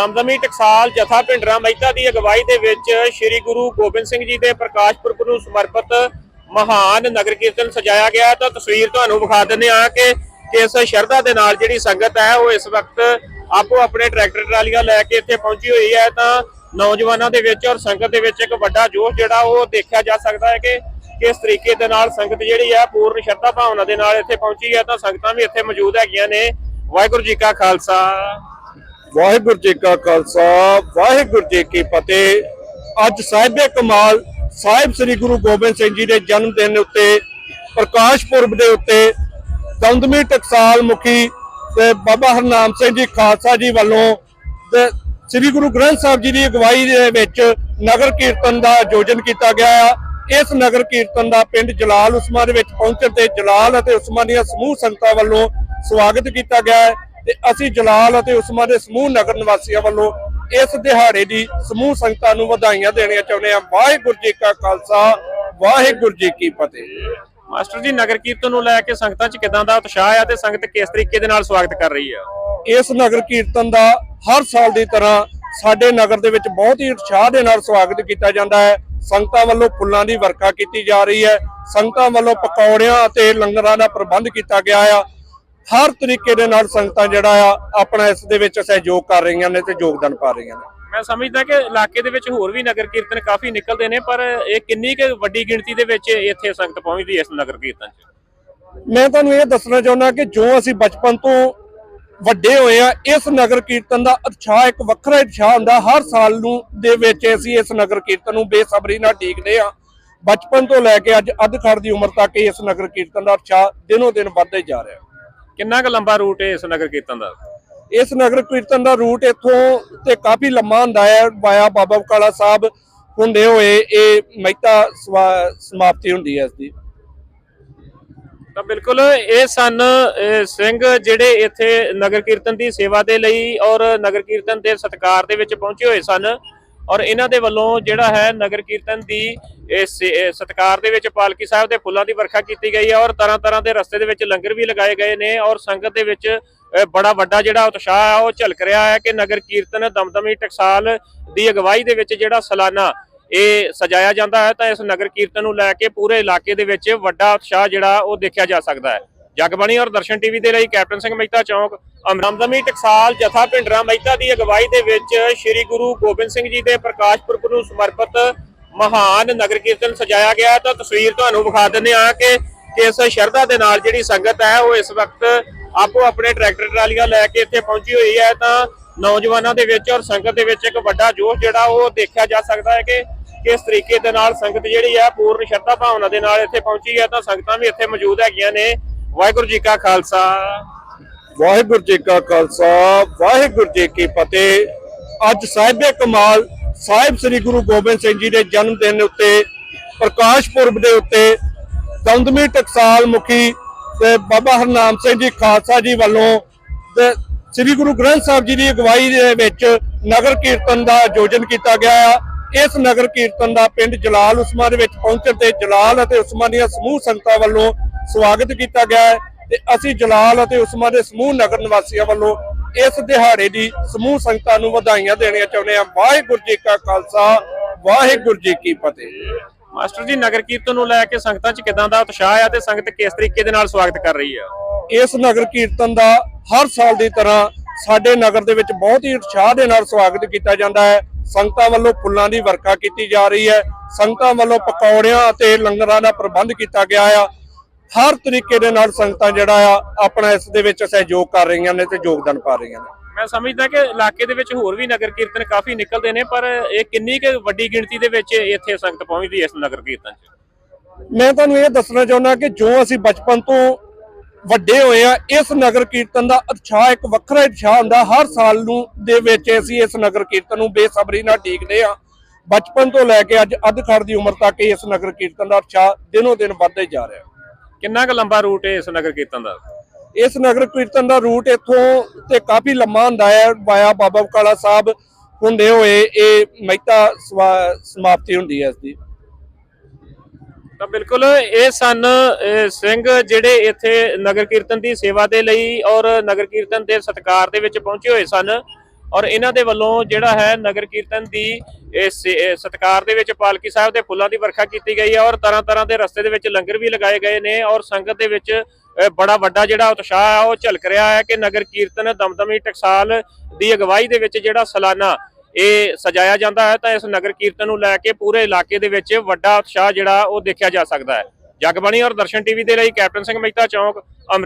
ਦਮਦਮੀ ਟਕਸਾਲ ਜਥਾ ਭਿੰਡਰਾ ਮਹਿਤਾ ਦੀ ਅਗਵਾਈ ਦੇ ਵਿੱਚ ਸ੍ਰੀ ਗੁਰੂ ਗੋਬਿੰਦ ਸਿੰਘ ਜੀ ਦੇ ਪ੍ਰਕਾਸ਼ ਪੁਰਬ ਨੂੰ ਸਮਰਪਿਤ ਮਹਾਨ ਨਗਰ ਕੀਰਤਨ ਸਜਾਇਆ ਗਿਆ ਤਾਂ ਤਸਵੀਰ ਤੁਹਾਨੂੰ ਵਿਖਾ ਦਿੰਦੇ ਆ ਕਿ ਕਿਸ ਸ਼ਰਧਾ ਦੇ ਨਾਲ ਜਿਹੜੀ ਸੰਗਤ ਹੈ, ਉਹ ਇਸ ਵਕਤ ਆਪੋ ਆਪਣੇ ਟਰੈਕਟਰ ਟਰਾਲੀਆਂ ਲੈ ਕੇ ਇੱਥੇ ਪਹੁੰਚੀ ਹੋਈ ਹੈ। ਤਾਂ ਨੌਜਵਾਨਾਂ ਦੇ ਵਿੱਚ ਔਰ ਸੰਗਤ ਦੇ ਵਿੱਚ ਇੱਕ ਵੱਡਾ ਜੋਸ਼ ਜਿਹੜਾ, ਉਹ ਦੇਖਿਆ ਜਾ ਸਕਦਾ ਹੈ ਕਿ ਕਿਸ ਤਰੀਕੇ ਦੇ ਨਾਲ ਸੰਗਤ ਜਿਹੜੀ ਹੈ, ਪੂਰਨ ਸ਼ਰਧਾ ਭਾਵਨਾ ਦੇ ਨਾਲ ਇੱਥੇ ਪਹੁੰਚੀ ਹੈ। ਤਾਂ ਸੰਗਤਾਂ ਵੀ ਇੱਥੇ ਮੌਜੂਦ ਹੈਗੀਆਂ ਨੇ। ਵਾਹਿਗੁਰੂ ਜੀ ਕਾ ਖਾਲਸਾ। ਵਾਹਿਗੁਰੂ ਜੀ ਕਾ ਖਾਲਸਾ, ਵਾਹਿਗੁਰੂ ਜੀ ਕੀ ਫਤਿਹ। ਅੱਜ ਸਾਹਿਬੇ ਕਮਾਲ ਸਾਹਿਬ ਸ੍ਰੀ ਗੁਰੂ ਗੋਬਿੰਦ ਸਿੰਘ ਜੀ ਦੇ ਜਨਮ ਦਿਨ ਉੱਤੇ, ਪ੍ਰਕਾਸ਼ ਪੁਰਬ ਦੇ ਉੱਤੇ ਦਮਦਮੀ ਟਕਸਾਲ ਮੁਖੀ ਤੇ ਬਾਬਾ ਹਰਨਾਮ ਸਿੰਘ ਜੀ ਖਾਲਸਾ ਜੀ ਵੱਲੋਂ ਤੇ ਸ੍ਰੀ ਗੁਰੂ ਗ੍ਰੰਥ ਸਾਹਿਬ ਜੀ ਦੀ ਅਗਵਾਈ ਦੇ ਵਿੱਚ ਨਗਰ ਕੀਰਤਨ ਦਾ ਆਯੋਜਨ ਕੀਤਾ ਗਿਆ ਆ। ਇਸ ਨਗਰ ਕੀਰਤਨ ਦਾ ਪਿੰਡ ਜਲਾਲ ਉਸਮਾ ਦੇ ਵਿੱਚ ਪਹੁੰਚਣ ਤੇ ਜਲਾਲ ਅਤੇ ਉਸਮਾ ਦੀਆਂ ਸਮੂਹ ਸੰਗਤਾਂ ਵੱਲੋਂ ਸਵਾਗਤ ਕੀਤਾ ਗਿਆ ਹੈ। ਤੇ ਅਸੀਂ ਜਲਾਲ ਅਤੇ ਉਸਮਾ ਦੇ ਸਮੂਹ ਨਗਰ ਨਿਵਾਸੀਆਂ ਵੱਲੋਂ ਇਸ ਦਿਹਾੜੇ ਦੀ ਸਮੂਹ ਸੰਗਤਾਂ ਨੂੰ ਵਧਾਈਆਂ ਦੇਣੀਆਂ ਚਾਹੁੰਦੇ ਹਾਂ। ਵਾਹਿਗੁਰੂ ਜੀ ਕਾ ਖਾਲਸਾ ਵਾਹਿਗੁਰੂ ਜੀ ਕੀ ਫਤਿਹ। ਮਾਸਟਰ ਜੀ ਨਗਰ ਕੀਰਤਨ ਨੂੰ ਲੈ ਕੇ ਸੰਗਤਾਂ 'ਚ ਕਿਦਾਂ ਦਾ ਉਤਸ਼ਾਹ ਆ ਤੇ ਸੰਗਤ ਕਿਸ ਤਰੀਕੇ ਦੇ ਨਾਲ ਸਵਾਗਤ ਕਰ ਰਹੀ ਆ? ਇਸ ਨਗਰ ਕੀਰਤਨ ਦਾ ਹਰ ਸਾਲ ਦੀ ਤਰ੍ਹਾਂ ਸਾਡੇ ਨਗਰ ਦੇ ਵਿੱਚ ਬਹੁਤ ਹੀ ਉਤਸ਼ਾਹ ਦੇ ਨਾਲ ਸਵਾਗਤ ਕੀਤਾ ਜਾਂਦਾ ਹੈ। ਸੰਗਤਾਂ ਵੱਲੋਂ ਫੁੱਲਾਂ ਦੀ ਵਰਖਾ ਕੀਤੀ ਜਾ ਰਹੀ ਹੈ। ਸੰਗਤਾਂ ਵੱਲੋਂ ਪਕੌੜਿਆਂ ਅਤੇ ਲੰਗਰਾਂ ਦਾ ਪ੍ਰਬੰਧ ਕੀਤਾ ਗਿਆ ਆ। ਹਰ ਤਰੀਕੇ ਦੇ ਨਾਲ ਸੰਗਤਾਂ ਜਿਹੜਾ ਆ ਆਪਣਾ ਇਸ ਦੇ ਵਿੱਚ ਸਹਿਯੋਗ ਕਰ ਰਹੀਆਂ ਨੇ ਤੇ ਯੋਗਦਾਨ ਪਾ ਰਹੀਆਂ ਨੇ। ਮੈਂ ਸਮਝਦਾ ਕਿ ਇਲਾਕੇ ਦੇ ਵਿੱਚ ਹੋਰ ਵੀ ਨਗਰ ਕੀਰਤਨ ਕਾਫੀ ਨਿਕਲਦੇ ਨੇ ਪਰ ਇਹ ਕਿੰਨੀ ਕੁ ਵੱਡੀ ਗਿਣਤੀ ਦੇ ਵਿੱਚ ਇੱਥੇ ਸੰਗਤ ਪਹੁੰਚਦੀ ਇਸ ਨਗਰ ਕੀਰਤਨ 'ਚ? ਮੈਂ ਤੁਹਾਨੂੰ ਇਹ ਦੱਸਣਾ ਚਾਹੁੰਦਾ ਕਿ ਜੋ ਅਸੀਂ ਬਚਪਨ ਤੋਂ ਵੱਡੇ ਹੋਏ ਆ ਇਸ ਨਗਰ ਕੀਰਤਨ ਦਾ ਉਤਸ਼ਾਹ ਇੱਕ ਵੱਖਰਾ ਉਤਸ਼ਾਹ ਹੁੰਦਾ। ਹਰ ਸਾਲ ਨੂੰ ਦੇ ਵਿੱਚ ਅਸੀਂ ਇਸ ਨਗਰ ਕੀਰਤਨ ਨੂੰ ਬੇਸਬਰੀ ਨਾਲ ਢੀਕਦੇ ਆ ਬਚਪਨ ਤੋਂ ਲੈ ਕੇ ਅੱਜ ਅੱਧ ਖੜ ਦੀ ਉਮਰ ਤੱਕ ਇਸ ਨਗਰ ਕੀਰਤਨ ਦਾ ਉਤਸ਼ਾਹ ਦਿਨੋਂ ਦਿਨ ਵੱਧਦਾ ਜਾ ਰਿਹਾ। ਕਿੰਨਾ ਕੁ ਲੰਬਾ ਰੂਟ ਹੈ ਇਸ ਨਗਰ ਕੀਰਤਨ ਦਾ? ਇਸ ਨਗਰ ਕੀਰਤਨ ਦਾ ਰੂਟ ਇੱਥੋਂ ਤੇ ਕਾਫੀ ਲੰਮਾ ਹੁੰਦਾ ਹੈ ਵਾਇਆ ਬਾਬਾ ਬਕਾਲਾ ਸਾਹਿਬ ਹੁੰਦੇ ਹੋਏ ਇਹ ਮਹਿਤਾ ਸਮਾਪਤੀ ਹੁੰਦੀ ਹੈ ਇਸ ਦੀ। ਤਾਂ ਬਿਲਕੁਲ ਇਹ ਸਨ ਸਿੰਘ ਜਿਹੜੇ ਇੱਥੇ ਨਗਰ ਕੀਰਤਨ ਦੀ ਸੇਵਾ ਦੇ ਲਈ ਔਰ ਨਗਰ ਕੀਰਤਨ ਦੇ ਸਤਿਕਾਰ ਦੇ ਵਿੱਚ ਪਹੁੰਚੇ ਹੋਏ ਸਨ। ਔਰ ਇਹਨਾਂ ਦੇ ਵੱਲੋਂ ਜਿਹੜਾ ਹੈ ਨਗਰ ਕੀਰਤਨ ਦੀ ਇਹ ਸੇ- ਸਤਿਕਾਰ ਦੇ ਵਿੱਚ ਪਾਲਕੀ ਸਾਹਿਬ ਦੇ ਫੁੱਲਾਂ ਦੀ ਵਰਖਾ ਕੀਤੀ ਗਈ ਹੈ ਔਰ ਤਰ੍ਹਾਂ ਤਰ੍ਹਾਂ ਦੇ ਰਸਤੇ ਦੇ ਵਿੱਚ ਲੰਗਰ ਵੀ ਲਗਾਏ ਗਏ ਨੇ ਔਰ ਸੰਗਤ ਦੇ ਵਿੱਚ ਬੜਾ ਵੱਡਾ ਜਿਹੜਾ ਉਤਸ਼ਾਹ ਹੈ ਉਹ ਝਲਕ ਰਿਹਾ ਹੈ ਕਿ ਨਗਰ ਕੀਰਤਨ ਦਮਦਮੀ ਟਕਸਾਲ ਦੀ ਅਗਵਾਈ ਦੇ ਵਿੱਚ ਜਿਹੜਾ ਸਾਲਾਨਾ ਇਹ ਸਜਾਇਆ ਜਾਂਦਾ ਹੈ ਤਾਂ ਇਸ ਨਗਰ ਕੀਰਤਨ ਨੂੰ ਲੈ ਕੇ ਪੂਰੇ ਇਲਾਕੇ ਦੇ ਵਿੱਚ ਵੱਡਾ ਉਤਸ਼ਾਹ ਜਿਹੜਾ ਉਹ ਦੇਖਿਆ ਜਾ ਸਕਦਾ ਹੈ। ਜਗਬਾਣੀ ਔਰ ਦਰਸ਼ਨ ਟੀਵੀ ਦੇ ਲਈ ਕੈਪਟਨ ਸਿੰਘ ਮਹਿਤਾ ਚੌਂਕ ਅਮਰਮਦਮੀ ਟਕਸਾਲ, ਜਥਾ ਭਿੰਡਰਾ ਮਹਿਤਾ ਦੀ ਅਗਵਾਈ ਦੇ ਵਿੱਚ ਸ੍ਰੀ ਗੁਰੂ ਗੋਬਿੰਦ ਸਿੰਘ ਜੀ ਦੇ ਪ੍ਰਕਾਸ਼ ਪੁਰਬ ਨੂੰ ਸਮਰਪਿਤ ਮਹਾਨ ਨਗਰ ਕੀਰਤਨ ਸਜਾਇਆ ਗਿਆ ਤਾਂ ਤਸਵੀਰ ਤੁਹਾਨੂੰ ਵਿਖਾ ਦਿੰਦੇ ਆ ਕਿ ਕਿਸ ਸ਼ਰਧਾ ਦੇ ਨਾਲ ਜਿਹੜੀ ਸੰਗਤ ਹੈ, ਉਹ ਇਸ ਵਕਤ ਆਪੋ ਆਪਣੇ ਟਰੈਕਟਰ ਟਰਾਲੀਆਂ ਲੈ ਕੇ ਇੱਥੇ ਪਹੁੰਚੀ ਹੋਈ ਹੈ। ਤਾਂ ਨੌਜਵਾਨਾਂ ਦੇ ਵਿੱਚ ਔਰ ਸੰਗਤ ਦੇ ਵਿੱਚ ਇੱਕ ਵੱਡਾ ਜੋਸ਼ ਜਿਹੜਾ, ਉਹ ਦੇਖਿਆ ਜਾ ਸਕਦਾ ਹੈ ਕਿ ਕਿਸ ਤਰੀਕੇ ਦੇ ਨਾਲ ਸੰਗਤ ਜਿਹੜੀ ਹੈ, ਪੂਰਨ ਸ਼ਰਧਾ ਭਾਵਨਾ ਦੇ ਨਾਲ ਇੱਥੇ ਪਹੁੰਚੀ ਹੈ। ਤਾਂ ਸੰਗਤਾਂ ਵੀ ਇੱਥੇ ਮੌਜੂਦ ਹੈਗੀਆਂ ਨੇ। ਵਾਹਿਗੁਰੂ ਜੀ ਕਾ ਖਾਲਸਾ। ਵਾਹਿਗੁਰੂ ਜੀ ਕਾ ਖਾਲਸਾ, ਵਾਹਿਗੁਰੂ ਜੀ ਕੀ ਫਤਿਹ। ਅੱਜ ਸਾਹਿਬੇ ਕਮਾਲ ਸਾਹਿਬ ਸ੍ਰੀ ਗੁਰੂ ਗੋਬਿੰਦ ਸਿੰਘ ਜੀ ਦੇ ਜਨਮ ਦਿਨ ਉੱਤੇ, ਪ੍ਰਕਾਸ਼ ਪੁਰਬ ਦੇ ਉੱਤੇ ਦਮਦਮੀ ਟਕਸਾਲ ਮੁਖੀ ਤੇ ਬਾਬਾ ਹਰਨਾਮ ਸਿੰਘ ਜੀ ਖਾਲਸਾ ਜੀ ਵੱਲੋਂ ਤੇ ਸ੍ਰੀ ਗੁਰੂ ਗ੍ਰੰਥ ਸਾਹਿਬ ਜੀ ਦੀ ਅਗਵਾਈ ਦੇ ਵਿੱਚ ਨਗਰ ਕੀਰਤਨ ਦਾ ਆਯੋਜਨ ਕੀਤਾ ਗਿਆ ਆ। ਇਸ ਨਗਰ ਕੀਰਤਨ ਦਾ ਪਿੰਡ ਜਲਾਲ ਉਸਮਾ ਦੇ ਵਿੱਚ ਪਹੁੰਚਣ ਤੇ ਜਲਾਲ ਅਤੇ ਉਸਮਾ ਦੀਆਂ ਸਮੂਹ ਸੰਗਤਾਂ ਵੱਲੋਂ ਸਵਾਗਤ ਕੀਤਾ ਗਿਆ ਹੈ ਤੇ ਅਸੀਂ ਜਲਾਲ ਅਤੇ ਉਸਮਾ ਦੇ ਸਮੂਹ ਨਗਰ ਨਿਵਾਸੀਆਂ ਵੱਲੋਂ ਇਸ ਦਿਹਾੜੇ ਦੀ ਸਮੂਹ ਸੰਗਤਾਂ ਨੂੰ ਵਧਾਈਆਂ ਦੇਣੀਆਂ ਚਾਹੁੰਦੇ ਹਾਂ। ਵਾਹਿਗੁਰੂ ਜੀ ਕਾ ਖਾਲਸਾ ਵਾਹਿਗੁਰੂ ਜੀ ਕੀ ਫਤਿਹ। ਮਾਸਟਰ ਜੀ ਨਗਰ ਕੀਰਤਨ ਨੂੰ ਲੈ ਕੇ ਸੰਗਤਾਂ 'ਚ ਕਿਦਾਂ ਦਾ ਉਤਸ਼ਾਹ ਆ ਤੇ ਸੰਗਤ ਕਿਸ ਤਰੀਕੇ ਦੇ ਨਾਲ ਸਵਾਗਤ ਕਰ ਰਹੀ ਆ? ਇਸ ਨਗਰ ਕੀਰਤਨ ਦਾ ਹਰ ਸਾਲ ਦੀ ਤਰ੍ਹਾਂ ਸਾਡੇ ਨਗਰ ਦੇ ਵਿੱਚ ਬਹੁਤ ਹੀ ਉਤਸ਼ਾਹ ਦੇ ਨਾਲ ਸਵਾਗਤ ਕੀਤਾ ਜਾਂਦਾ ਹੈ। ਸੰਗਤਾਂ ਵੱਲੋਂ ਫੁੱਲਾਂ ਦੀ ਵਰਖਾ ਕੀਤੀ ਜਾ ਰਹੀ ਹੈ। ਸੰਗਤਾਂ ਵੱਲੋਂ ਪਕੌੜਿਆਂ ਅਤੇ ਲੰਗਰਾਂ ਦਾ ਪ੍ਰਬੰਧ ਕੀਤਾ ਗਿਆ ਆ। ਹਰ ਤਰੀਕੇ ਦੇ ਨਾਲ ਸੰਗਤਾਂ ਜਿਹੜਾ ਆ ਆਪਣਾ ਇਸ ਦੇ ਵਿੱਚ ਸਹਿਯੋਗ ਕਰ ਰਹੀਆਂ ਨੇ ਤੇ ਯੋਗਦਾਨ ਪਾ ਰਹੀਆਂ ਨੇ। ਮੈਂ ਸਮਝਦਾ ਕਿ ਇਲਾਕੇ ਦੇ ਵਿੱਚ ਹੋਰ ਵੀ ਨਗਰ ਕੀਰਤਨ ਕਾਫੀ ਨਿਕਲਦੇ ਨੇ ਪਰ ਇਹ ਕਿੰਨੀ ਕੁ ਵੱਡੀ ਗਿਣਤੀ ਦੇ ਵਿੱਚ ਇੱਥੇ ਸੰਗਤ ਪਹੁੰਚਦੀ ਇਸ ਨਗਰ ਕੀਰਤਨ 'ਚ? ਮੈਂ ਤੁਹਾਨੂੰ ਇਹ ਦੱਸਣਾ ਚਾਹੁੰਦਾ ਕਿ ਜੋ ਅਸੀਂ ਬਚਪਨ ਤੋਂ ਵੱਡੇ ਹੋਏ ਆ ਇਸ ਨਗਰ ਕੀਰਤਨ ਦਾ ਉਤਸ਼ਾਹ ਇੱਕ ਵੱਖਰਾ ਉਤਸ਼ਾਹ ਹੁੰਦਾ। ਹਰ ਸਾਲ ਨੂੰ ਦੇ ਵਿੱਚ ਅਸੀਂ ਇਸ ਨਗਰ ਕੀਰਤਨ ਨੂੰ ਬੇਸਬਰੀ ਨਾਲ ਢੀਕਦੇ ਆ ਬਚਪਨ ਤੋਂ ਲੈ ਕੇ ਅੱਜ ਅੱਧ ਖੜ ਦੀ ਉਮਰ ਤੱਕ ਇਸ ਨਗਰ ਕੀਰਤਨ ਦਾ ਉਤਸ਼ਾਹ ਦਿਨੋਂ ਦਿਨ ਵੱਧਦਾ ਜਾ ਰਿਹਾ। ਕਿੰਨਾ ਕੁ ਲੰਬਾ ਰੂਟ ਹੈ ਇਸ ਨਗਰ ਕੀਰਤਨ ਦਾ? ਇਸ ਨਗਰ ਕੀਰਤਨ ਦਾ ਰੂਟ ਇੱਥੋਂ ਤੇ ਕਾਫੀ ਲੰਮਾ ਹੁੰਦਾ ਹੈ। ਵਾਇਆ ਬਾਬਾ ਬਕਾਲਾ ਸਾਹਿਬ ਹੁੰਦੇ ਹੋਏ ਇਹ ਮਹਿਤਾ ਸਮਾਪਤੀ ਹੁੰਦੀ ਹੈ ਇਸ ਦੀ। ਤਾਂ ਬਿਲਕੁਲ ਇਹ ਸਨ ਸਿੰਘ ਜਿਹੜੇ ਇੱਥੇ ਨਗਰ ਕੀਰਤਨ ਦੀ ਸੇਵਾ ਦੇ ਲਈ ਔਰ ਨਗਰ ਕੀਰਤਨ ਦੇ ਸਤਿਕਾਰ ਦੇ ਵਿੱਚ ਪਹੁੰਚੇ ਹੋਏ ਸਨ। ਔਰ ਇਹਨਾਂ ਦੇ ਵੱਲੋਂ ਜਿਹੜਾ ਹੈ ਨਗਰ ਕੀਰਤਨ ਦੀ, ਇਹ ਸਤਿਕਾਰ ਦੇ ਵਿੱਚ ਪਾਲਕੀ ਸਾਹਿਬ ਦੇ ਫੁੱਲਾਂ ਦੀ ਵਰਖਾ ਕੀਤੀ ਗਈ ਹੈ ਔਰ ਤਰ੍ਹਾਂ ਤਰ੍ਹਾਂ ਦੇ ਰਸਤੇ ਦੇ ਵਿੱਚ ਲੰਗਰ ਵੀ ਲਗਾਏ ਗਏ ਨੇ ਔਰ ਸੰਗਤ ਦੇ ਵਿੱਚ ਬੜਾ ਵੱਡਾ ਜਿਹੜਾ ਉਤਸ਼ਾਹ ਹੈ, ਉਹ ਝਲਕ ਰਿਹਾ ਹੈ ਕਿ ਨਗਰ ਕੀਰਤਨ ਦਮਦਮੀ ਟਕਸਾਲ ਦੀ ਅਗਵਾਈ ਦੇ ਵਿੱਚ ਜਿਹੜਾ ਸਾਲਾਨਾ, ਇਹ ਸਜਾਇਆ ਜਾਂਦਾ ਹੈ ਤਾਂ ਇਸ ਨਗਰ ਕੀਰਤਨ ਨੂੰ ਲੈ ਕੇ ਪੂਰੇ ਇਲਾਕੇ ਦੇ ਵਿੱਚ ਵੱਡਾ ਉਤਸ਼ਾਹ ਜਿਹੜਾ ਉਹ ਦੇਖਿਆ ਜਾ ਸਕਦਾ ਹੈ। ਜਗਬਾਣੀ ਔਰ ਦਰਸ਼ਨ ਟੀਵੀ ਦੇ ਲਈ ਕੈਪਟਨ ਸਿੰਘ ਮਹਿਤਾ ਚੌਂਕ ਅੰਮ੍ਰਿਤ